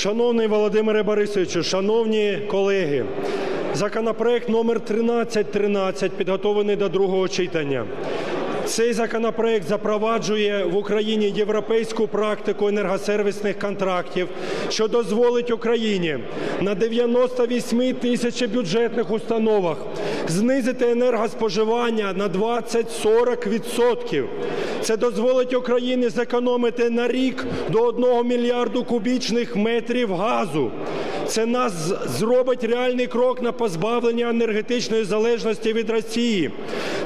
Шановний Володимире Борисовичу, шановні колеги, законопроект номер 1313 підготовлений до другого читання. Цей законопроект запроваджує в Україні європейську практику енергосервісних контрактів, що дозволить Україні на 98 тисяч бюджетних установах знизити енергоспоживання на 20-40%. Це дозволить Україні зекономити на рік до 1 мільярду кубічних метрів газу. Це нас зробить реальний крок на позбавлення енергетичної залежності від Росії.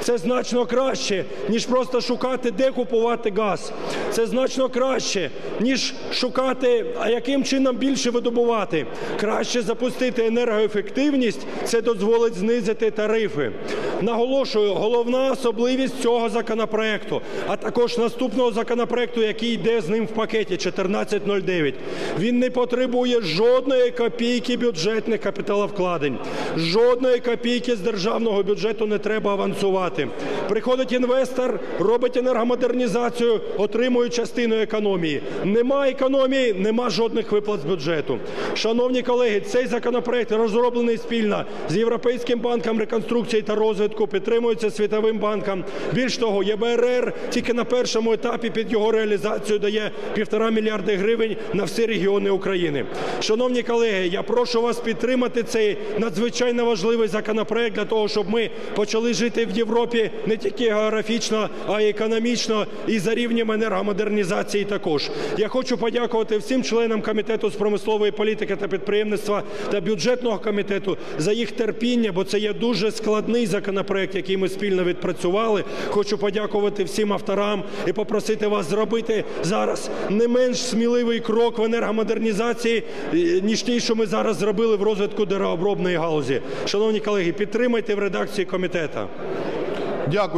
Це значно краще, ніж просто шукати, де купувати газ. Це значно краще, ніж шукати, а яким чином більше видобувати. Краще запустити енергоефективність, це дозволить знизити тарифи. Наголошую, головна особливість цього законопроекту, а також наступного законопроекту, який йде з ним в пакеті 1409. Він не потребує жодної копійки бюджетних капіталовкладень. Жодної копійки з державного бюджету не треба авансувати. Приходить інвестор, робить енергомодернізацію, отримує частину економії. Нема економії, нема жодних виплат з бюджету. Шановні колеги, цей законопроект розроблений спільно з Європейським банком реконструкції та розвитку, підтримується Світовим банком. Більш того, ЄБРР тільки на першому етапі під його реалізацію дає півтора мільярди гривень на всі регіони України. Шановні колеги, я прошу вас підтримати цей надзвичайно важливий законопроект для того, щоб ми почали жити в Європі не тільки географічно, а й економічно і за рівнем енергомодернізації також. Я хочу подякувати всім членам комітету з промислової політики та підприємництва та бюджетного комітету за їх терпіння, бо це є дуже складний законопроект, який ми спільно відпрацювали. Хочу подякувати всім авторам і попросити вас зробити зараз не менш сміливий крок в енергомодернізації, ніж ті, що ми зараз зробили в розвитку деревообробної галузі. Шановні колеги, підтримайте в редакції комітету. Дякую.